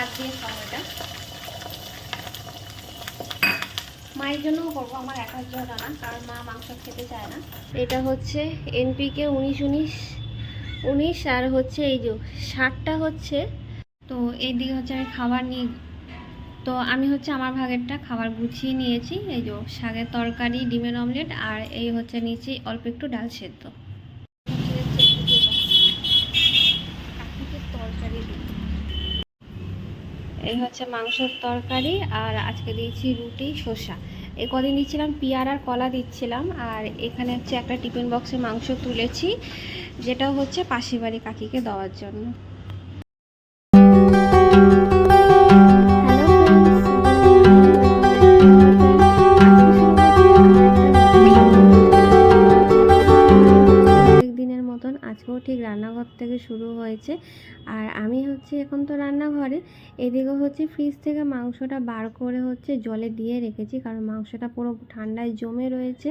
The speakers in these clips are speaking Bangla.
ভাত দিয়ে এটা মায়ের জন্যও করব, আমার একার জন্য না কারণ মা মাংস খেতে চায় না। এটা হচ্ছে এনপিকে উনিশ উনিশ উনিশ, আর হচ্ছে এই যে ষাটটা হচ্ছে। তো এইদিকে হচ্ছে আমি খাবার নিয়ে, তো আমি হচ্ছে আমার ভাগেরটা খাবার গুছিয়ে নিয়েছি, এই যে শাকের তরকারি, ডিমের অমলেট, আর এই হচ্ছে নিচে অল্প একটু ডাল সেদ্ধ তরকারি দিই এই হচ্ছে মাংসর তরকারি আর আজকে দিয়েছি রুটি, শসা। এ কদিন দিচ্ছিলাম পিয়ার আর কলা দিচ্ছিলাম আর এখানে হচ্ছে একটা টিফিন বক্সে মাংস তুলেছি, যেটা হচ্ছে পাশের বাড়ি কাকিকে দেওয়ার জন্য। ঠিক রান্নাঘর থেকে শুরু হয়েছে। আর আমি হচ্ছে এখন তো রান্নাঘরে। এদিকে হচ্ছে ফ্রিজ থেকে মাংসটা বার করে হচ্ছে জলে দিয়ে রেখেছি, কারণ মাংসটা পুরো ঠান্ডায় জমে রয়েছে।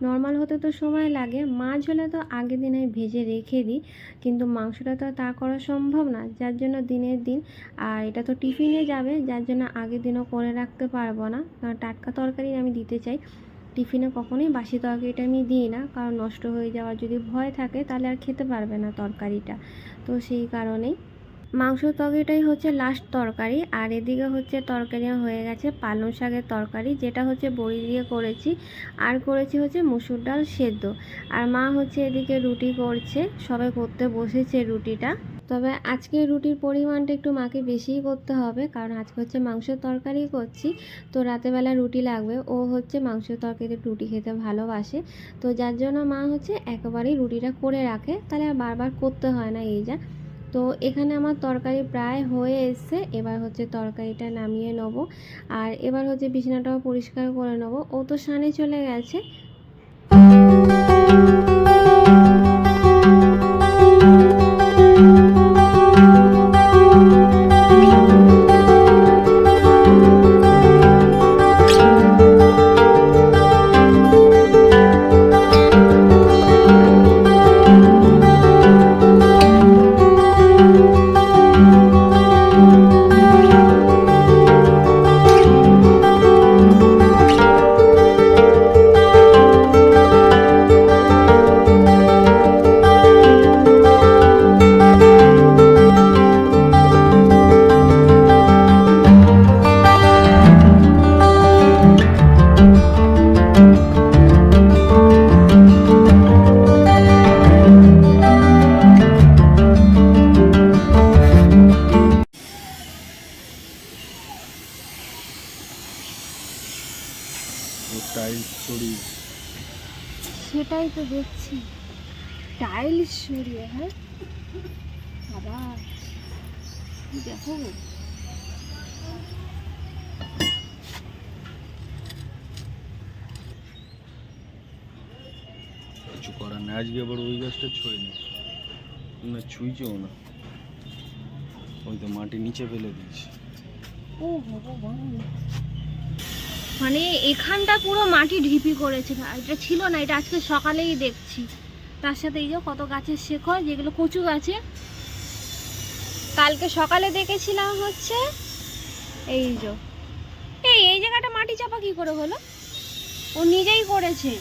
নর্মাল হতে তো সময় লাগে। মাছ হলে তো আগের দিন আমি ভেজে রেখে দিই, কিন্তু মাংসটা তো তা করা সম্ভব না, যার জন্য দিনের দিন। আর এটা তো টিফিনে যাবে, যার জন্য আগের দিনও করে রাখতে পারব না। কারণ টাটকা তরকারি আমি দিতে চাই। টিফিনে কখনোই বাসি তরকারিটা আমি দিই না। কারণ নষ্ট হয়ে যাওয়ার যদি ভয় থাকে, তাহলে আর খেতে পারবে না তরকারিটা। তো সেই কারণেই। মাংস তরকারিটাই হচ্ছে লাস্ট তরকারি। আর এদিকে হচ্ছে তরকারি হয়ে গেছে পালং শাকের তরকারি, যেটা হচ্ছে বড়ি দিয়ে করেছি। আর করেছি হচ্ছে মুসুর ডাল সেদ্ধ। আর মা হচ্ছে এদিকে রুটি করছে। সবাই করতে বসেছে রুটিটা। তবে আজকে রুটির পরিমাণটা একটু মাকে বেশিই করতে হবে, কারণ আজকে হচ্ছে মাংসের তরকারি করছি। তো রাতেবেলা রুটি লাগবে, ও হচ্ছে মাংসের তরকারিতে রুটি খেতে ভালোবাসে। তো যার জন্য মা হচ্ছে একেবারেই রুটিটা করে রাখে, তাহলে আর বারবার করতে হয় না এই যা। তো এখানে আমার তরকারি প্রায় হয়ে এসছে, এবার হচ্ছে তরকারিটা নামিয়ে নেব। আর এবার হচ্ছে বিছানাটাও পরিষ্কার করে নেব। ও তো সানে চলে গেছে। সেটাই তো দেখছি। টাইলস সরিয়ে হ্যাঁ? আবার দেখো? কিছু করার নেই আজকে আবার ওই গাছটা ছড়ি না না ছুঁইছেও না। ওই তো মাটি নিচে ফেলে দিয়েছি। ও ভগবান। মানে এখানটা পুরো মাটি ঢিপি করেছে এটা ছিল না এটা আজকে সকালেই দেখছি। তার সাথে এই যে কত গাছের শেকড় যেগুলো কচু গাছে। কালকে সকালে দেখেছিলাম হচ্ছে এই যে। এই এই জায়গাটা মাটি চাপা কি করে হলো? ও নিজেই করেছে।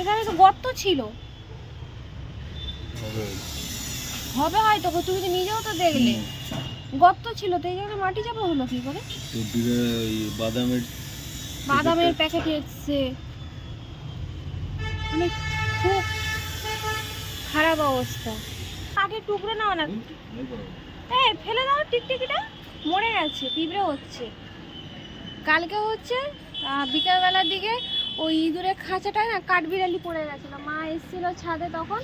এখানে তো গর্ত ছিল। হবে। হবে হয়তো তুমি তো নিজেও তো দেখলে। গর্ত ছিল তো এই জায়গাটা মাটি চাপা হলো কি করে? তো বাদামের বাদামের প্যাকেট এসছে। মানে খুব খারাপ অবস্থা। কাঠের টুকরো নাও না। এই ফেলে দাও টিকটিকিটা। মরে গেছে পিঁপড়ে হচ্ছে। কালকে হচ্ছে বিকালবেলার দিকে ওই ইঁদুরের খাঁচাটায় না কাঠবিড়ালি পড়ে গেছিল। মা এসেছিল ছাদে তখন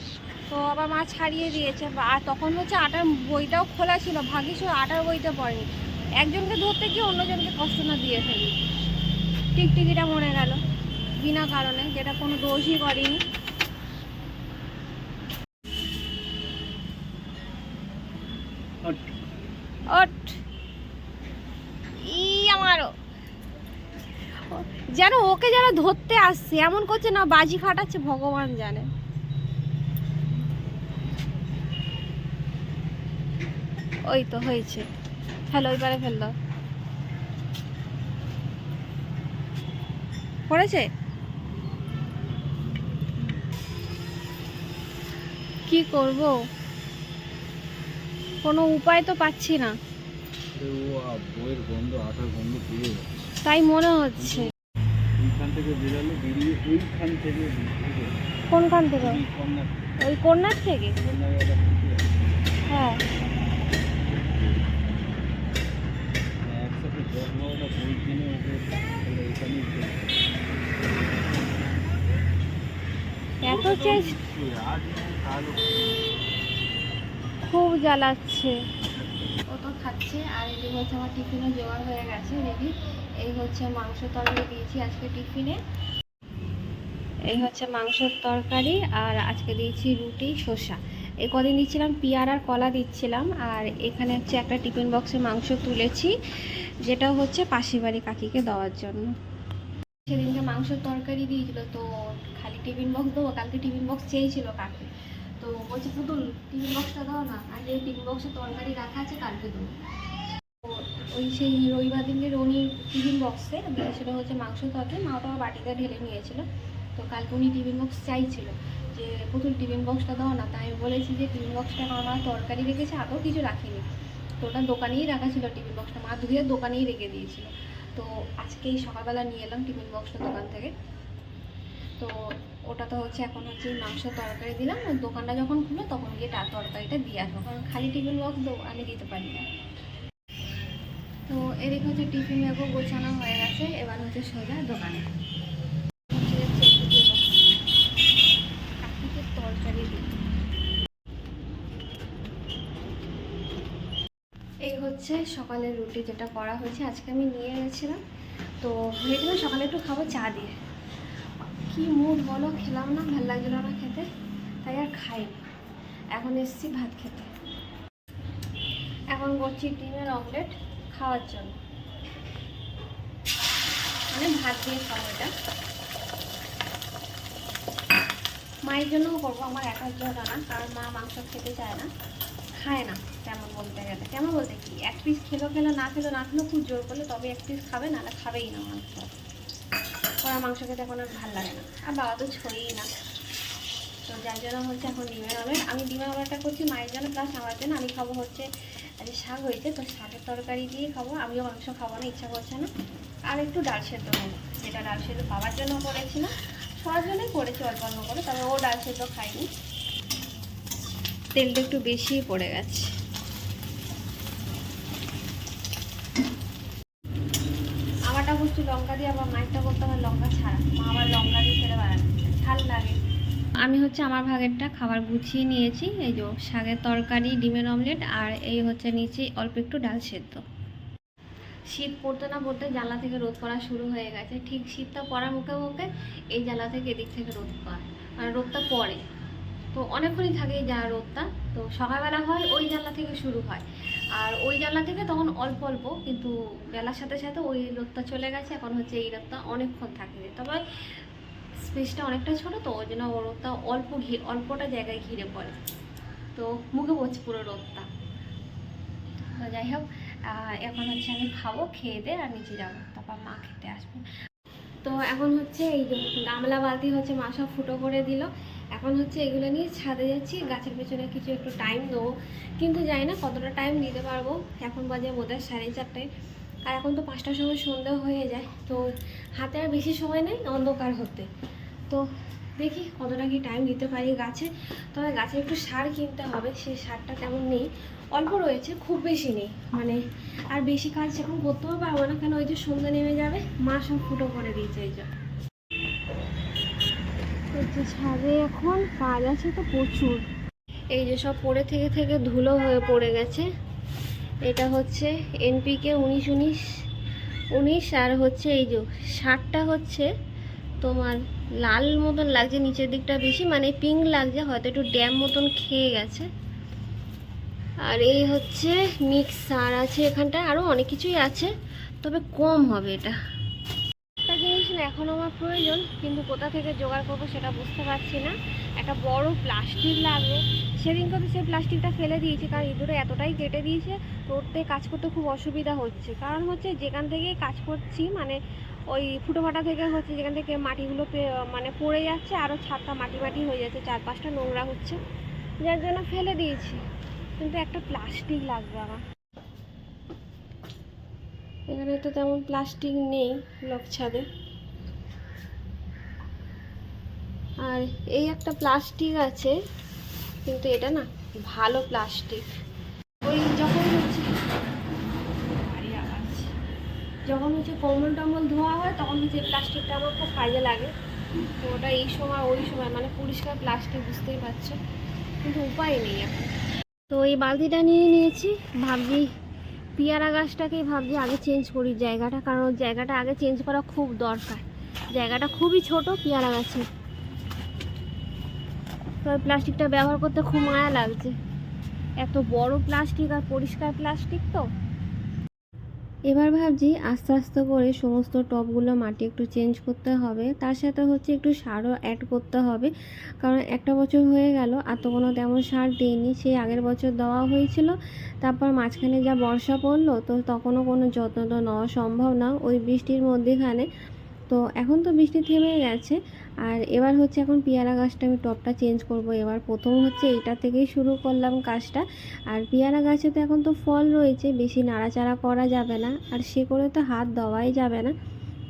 তো আবার মা ছাড়িয়ে দিয়েছে। আর তখন হচ্ছে আটার বইটাও খোলা ছিল ভাগ্যিস ওই আটার বইটা পড়েনি। একজনকে ধরতে গিয়ে অন্যজনকে কষ্ট না দিয়ে ফেলি। টিকটিকিটা মরে গেল বিনা কারণে যেটা কোনো দোষই করেনি। ওট ওকে যারা ধরতে আসছে এমন করছে না বাজি ফাটাচ্ছে ভগবান জানে। ওই তো হয়েছে। ফেলো ওই পারে ফেল। দাও পড়েছে? কি করব? কোনো উপায় তো পাচ্ছি না। তাই মনে হচ্ছে। থেকে বেরোলো বেরিয়ে ওইখান থেকে কোনখান থেকে? ওই কন্যার থেকে। হ্যাঁ। এত খুব জ্বালাচ্ছে। ও তো খাচ্ছে আর এদিকে হচ্ছে আমার টিফিনও জোগাড় হয়ে গেছে রেডি। এই হচ্ছে মাংস তরকারি দিয়েছি আজকে টিফিনে। এই হচ্ছে মাংসের তরকারি আর আজকে দিয়েছি রুটি, শসা। এই কদিন দিচ্ছিলাম পিয়ার আর কলা দিচ্ছিলাম আর এখানে হচ্ছে একটা টিফিন বক্সে মাংস তুলেছি, যেটা হচ্ছে পাশি বাড়ি কাকিকে দেওয়ার জন্য। সেদিনকে মাংসের তরকারি দিয়েছিল, তো খালি টিফিন বক্স দেবো, কালকে টিফিন বক্স চেয়েছিল কাকি। তো বলছে, পুতুল, টিফিন বক্সটা দাও না এই টিফিন বক্সে তরকারি রাখা আছে, কালকে দেবো। ওই সেই রবিবার দিনকে উনি টিফিন বক্সে দিয়েছিল হচ্ছে মাংস তরকারি, মা ওটা বাটিতে ঢেলে নিয়েছিল। তো কালকে উনি টিফিন বক্স চাইছিল যে, পুতুল, টিফিন বক্সটা দাও না। তাই বলেছি যে, টিফিন বক্সটা আমার তরকারি রেখেছে আদৌ কিছু রাখিনি। তো ওটা দোকানেই রাখা ছিল টিফিন বক্সটা, মা ধুয়ে দোকানেই রেখে দিয়েছিল। তো আজকেই সকালবেলা নিয়ে এলাম টিফিন বক্সটা দোকান থেকে। তো ওটা তো হচ্ছে এখন হচ্ছে মাংস তরকারি দিলাম দোকানটা যখন খুলো তখন গিয়ে তার তরকারিটা দিয়ে আসব, কারণ খালি টিফিন বক্স আমি দিতে পারি না। তো এদিকে হচ্ছে টিফিন ব্যাগও গোছানো হয়ে গেছে, এবার হচ্ছে সোজা দোকানে। তরকারি এই হচ্ছে সকালের রুটি যেটা করা হয়েছে, আজকে আমি নিয়ে গেছিলাম তো ভেবেছিলাম সকালে একটু খাব চা দিয়ে। কি মুড বলো, খেলাম না, ভালো লাগছিল না খেতে, তাই আর খাইনি। এখন এসছি ভাত খেতে। এখন করছি ডিমের অমলেট খাওয়ার জন্য। মানে ভাত দিয়ে খাব এটা। মায়ের জন্যও করব, আমার একার জন্য না, কারণ মা মাংস খেতে চায় না। খায় না তেমন বলতে গেলে। কেমন বলতে কি? এক পিস খেলো খেলো, না খেলো না খেলো খুব জোর করলে তবে এক পিস খাবে না খাবেই না মাংস। ওরা মাংস খেতে এখন আর ভালো লাগে না। আর বাবা তো ছড়িই না। তো যার জন্য হচ্ছে এখন ডিমের অমলেট আমি ডিমের অমলেটটা করছি মায়ের জন্য প্লাস আমার জন্য আমি খাব হচ্ছে আজকে শাক হয়েছে, তো শাকের তরকারি দিয়ে খাব। আমিও মাংস খাব না, ইচ্ছা করছে না। আর একটু ডাল সেদ্ধ নেব যেটা ডাল সেদ্ধ বাবার জন্য করেছি না সবার জন্যই করেছি, অল্প অল্প করে, তবে ও ডাল সেদ্ধ খায়নি। তেলটা একটু বেশিই পড়ে গেছে। আমারটা বস্তু লঙ্কা দিয়ে, আবার মাইকটা করতে হয় লঙ্কা ছাড়া। মা আবার লঙ্কা দিয়ে ছেড়ে পারে না ঝাল লাগে। আমি হচ্ছে আমার ভাগেরটা খাবার গুছিয়ে নিয়েছি, এই যে শাকের তরকারি, ডিমের অমলেট, আর এই হচ্ছে নিচে অল্প একটু ডাল সেদ্ধ। শীত পড়তে না পড়তে জানলা থেকে রোদ পড়া শুরু হয়ে গেছে। ঠিক শীতটা পড়ার মুখে মুখে এই জানলা থেকে এদিক থেকে রোদ পড়ে, আর রোদটা পড়ে। তো অনেকক্ষণই থাকে এই যা রোদটা। তো সকালবেলা হয়, ওই জানলা থেকে শুরু হয়। আর ওই জানলা থেকে তখন অল্প অল্প, কিন্তু বেলার সাথে সাথে ওই রোদটা চলে গেছে। এখন হচ্ছে এই রোদটা অনেকক্ষণ থাকে। তবে স্পেসটা অনেকটা ছোট, তো ওই জন্য রোদটা অল্প ঘি, অল্পটা জায়গায় ঘিরে পড়ে। তো মুখে পড়ছে পুরো রোদটা। তো যাই হোক এখন হচ্ছে আমি খাব, খেয়ে দে আর নিচে যাব। তারপর মা খেতে আসবে। তো এখন হচ্ছে এই গামলা বালতি হচ্ছে মা সব ফুটো করে দিল। এখন হচ্ছে এগুলো নিয়ে ছাদে যাচ্ছি, গাছের পেছনে কিছু একটু টাইম দেবো। কিন্তু জানি না কতটা টাইম দিতে পারব। এখন বাজে বোধহয় সাড়ে চারটায় আর এখন তো পাঁচটার সময় সন্ধ্যা হয়ে যায়, তো হাতে আর বেশি সময় নেই অন্ধকার হতে। তো দেখি কতটা কি টাইম দিতে পারি গাছে। তবে গাছে একটু সার কিনতে হবে, সেই সারটা তেমন নেই। অল্প রয়েছে, খুব বেশি নেই। মানে আর বেশি কাজ এখন করতেও পারব না, কেন ওই যে সন্ধ্যা নেমে যাবে, মা সব ফুটো করে দিয়েছে এই যে। এই ছাদে এখন কাজ আছে তো প্রচুর। এই যে সব পড়ে থেকে থেকে ধুলো হয়ে পড়ে গেছে। এটা হচ্ছে এনপিকে উনিশ উনিশ উনিশ, আর হচ্ছে এই যে সারটা হচ্ছে তোমার লাল মতন লাগছে, নিচের দিকটা বেশি মানে পিঙ্ক লাগছে, হয়তো একটু ড্যাম মতন খেয়ে গেছে। আর এই হচ্ছে মিক্স সার আছে এখানটায় আরও অনেক কিছুই আছে, তবে কম হবে এটা। না এখন আমার প্রয়োজন, কিন্তু কোথা থেকে জোগাড় করব সেটা বুঝতে পারছি না। একটা বড় প্লাস্টিক লাগবে। সেদিনকে তো সেই প্লাস্টিকটা ফেলে দিয়েছি, কারণ ইঁদুরে এতটাই কেটে দিয়েছে রোডতে কাজ করতে খুব অসুবিধা হচ্ছে। কারণ হচ্ছে যেখান থেকে কাজ করছি মানে ওই ফুটোফাটা থেকে হচ্ছে যেখান থেকে মাটিগুলো মানে পড়ে যাচ্ছে আরও ছাদটা মাটি মাটি হয়ে যাচ্ছে, চারপাশটা নোংরা হচ্ছে। যার জন্য ফেলে দিয়েছি। কিন্তু একটা প্লাস্টিক লাগবে আমার। এখানে তো তেমন প্লাস্টিক নেই লোক ছাদে। আর এই একটা প্লাস্টিক আছে, কিন্তু এটা না ভালো প্লাস্টিক। ওই যখন হচ্ছে যখন হচ্ছে কম্বল টম্বল ধোয়া হয়, তখন হচ্ছে প্লাস্টিকটা আমার খুব কাজে লাগে। তো ওটা এই সময়, ওই সময় মানে পরিষ্কার প্লাস্টিক বুঝতেই পারছ। কিন্তু উপায় নেই এখন। তো এই বালতিটা নিয়ে নিয়েছি, ভাবছি পেয়ারা গাছটাকেই ভাবছি আগে চেঞ্জ করি জায়গাটা, কারণ জায়গাটা আগে চেঞ্জ করা খুব দরকার। জায়গাটা খুবই ছোট, পেয়ারা গাছের। তো ওই প্লাস্টিকটা ব্যবহার করতে খুব মায়া লাগছে। এত বড় প্লাস্টিক আর পরিষ্কার প্লাস্টিক তো। এবার ভাবছি আস্তে আস্তে করে সমস্ত টবগুলো মাটি একটু চেঞ্জ করতে হবে। তার সাথে হচ্ছে একটু সারও অ্যাড করতে হবে। কারণ একটা বছর হয়ে গেল, আর তো কোনো তেমন সার দিইনি। সেই আগের বছর দেওয়া হয়েছিল, তারপর মাঝখানে যা বর্ষা পড়ল, তো তখনও কোনো যত্ন তো নেওয়া সম্ভব না। ওই বৃষ্টির মধ্যেখানে তো এখন তো বৃষ্টি থেমে গেছে। আর এবার হচ্ছে এখন পেয়ারা গাছটা আমি টপটা চেঞ্জ করব। এবার প্রথম হচ্ছে এইটা থেকেই শুরু করলাম কাজটা। আর পেয়ারা গাছে তো এখন তো ফল রয়েছে, বেশি নাড়াচাড়া করা যাবে না। আর সে করে তো হাত দেওয়াই যাবে না।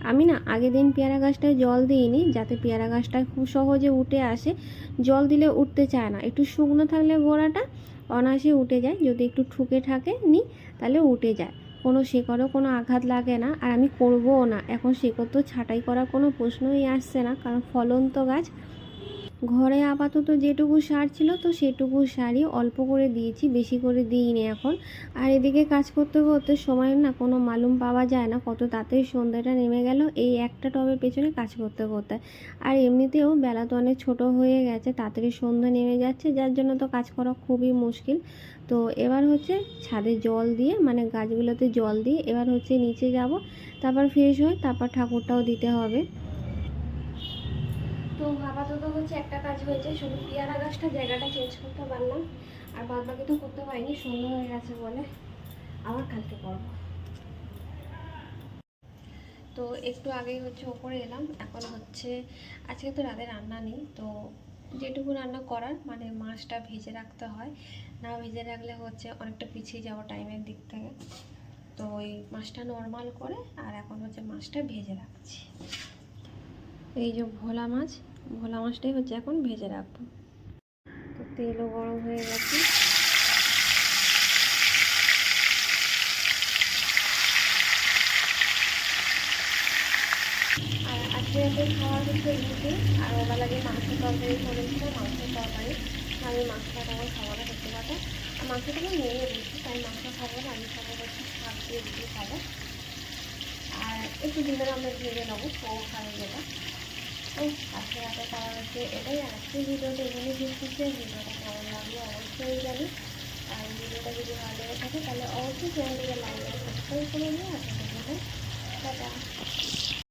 আমি না আগের দিন পেয়ারা গাছটায় জল দিইনি, যাতে পেয়ারা গাছটা খুব সহজে উঠে আসে। জল দিলে উঠতে চায় না। একটু শুকনো থাকলে গোড়াটা অনায়াসে উঠে যায়। যদি একটু ঠুকে ঠাকে নিই তাহলে উঠে যায়। কোনো শেকড়ও কোনো আঘাত লাগে না, আর আমি করবও না। এখন শেকড় তো ছাঁটাই করার কোনো প্রশ্নই আসছে না, কারণ ফলন্ত গাছ ঘরে আপাতত যেটুকু সার ছিল তো সেটুকু সারই অল্প করে দিয়েছি, বেশি করে দিইনি এখন। আর এদিকে কাজ করতে করতে সময় না কোনো মালুম পাওয়া যায় না, কত তাড়াতাড়ি সন্ধ্যাটা নেমে গেল, এই একটা টবের পেছনে কাজ করতে করতে। আর এমনিতেও বেলা তো অনেক ছোট হয়ে গেছে, তাড়াতাড়ি সন্ধ্যা নেমে যাচ্ছে, যার জন্য তো কাজ করা খুবই মুশকিল। তো এবার হচ্ছে ছাদে জল দিয়ে মানে গাছগুলোতে জল দিয়ে এবার হচ্ছে নিচে যাব, তারপর ফ্রেশ হয়ে তারপর ঠাকুরটাও দিতে হবে। তো আপাতত হচ্ছে একটা কাজ হয়েছে, শুধু পেয়ারা গাছটা জায়গাটা চেঞ্জ করতে পারলাম। আর বাদ বাকি তো করতে পারিনি সন্ধ্যা হয়ে গেছে বলে আবার কালকে করব। তো একটু আগেই হচ্ছে ওপরে এলাম, এখন হচ্ছে আজকে তো রাতে রান্না নেই, তো যেটুকু রান্না করার মানে মাছটা ভেজে রাখতে হয়। না ভেজে রাখলে হচ্ছে অনেকটা পিছিয়ে যাওয়া টাইমের দিক থেকে। তো ওই মাছটা নর্মাল করে, আর এখন হচ্ছে মাছটা ভেজে রাখছি। এই যে ভোলা মাছ, ভোলা মাছটাই হচ্ছে এখন ভেজে রাখব। তো তেলও গরম হয়ে গেছে। আর আজকে রাতে খাওয়া হচ্ছে রুটি, আর ওবেলা যে মাংস তরকারি করেছিল মাংসের তরকারি। আমি মাংসটা তখন খাব সত্যি কথা। আর মাংসটা নিয়ে দিয়েছি তাই মাংস খাব না, আমি খাব হচ্ছে শাক দিয়ে রুটি খাব। আর একটু দিনের আমরা ভেজে নেব, ও খাবে যেটা। আজকে রাতে কারণ হচ্ছে এটাই আজকে ভিডিওটা এখানে করছে ভিডিওটা কেমন লাগল অবশ্যই জানি। আর ভিডিওটা যদি ভালো লেগে থাকে, তাহলে অবশ্যই চ্যানেলটিকে লাইক আর সাবস্ক্রাইব করে নিয়ে আসতে টাটা।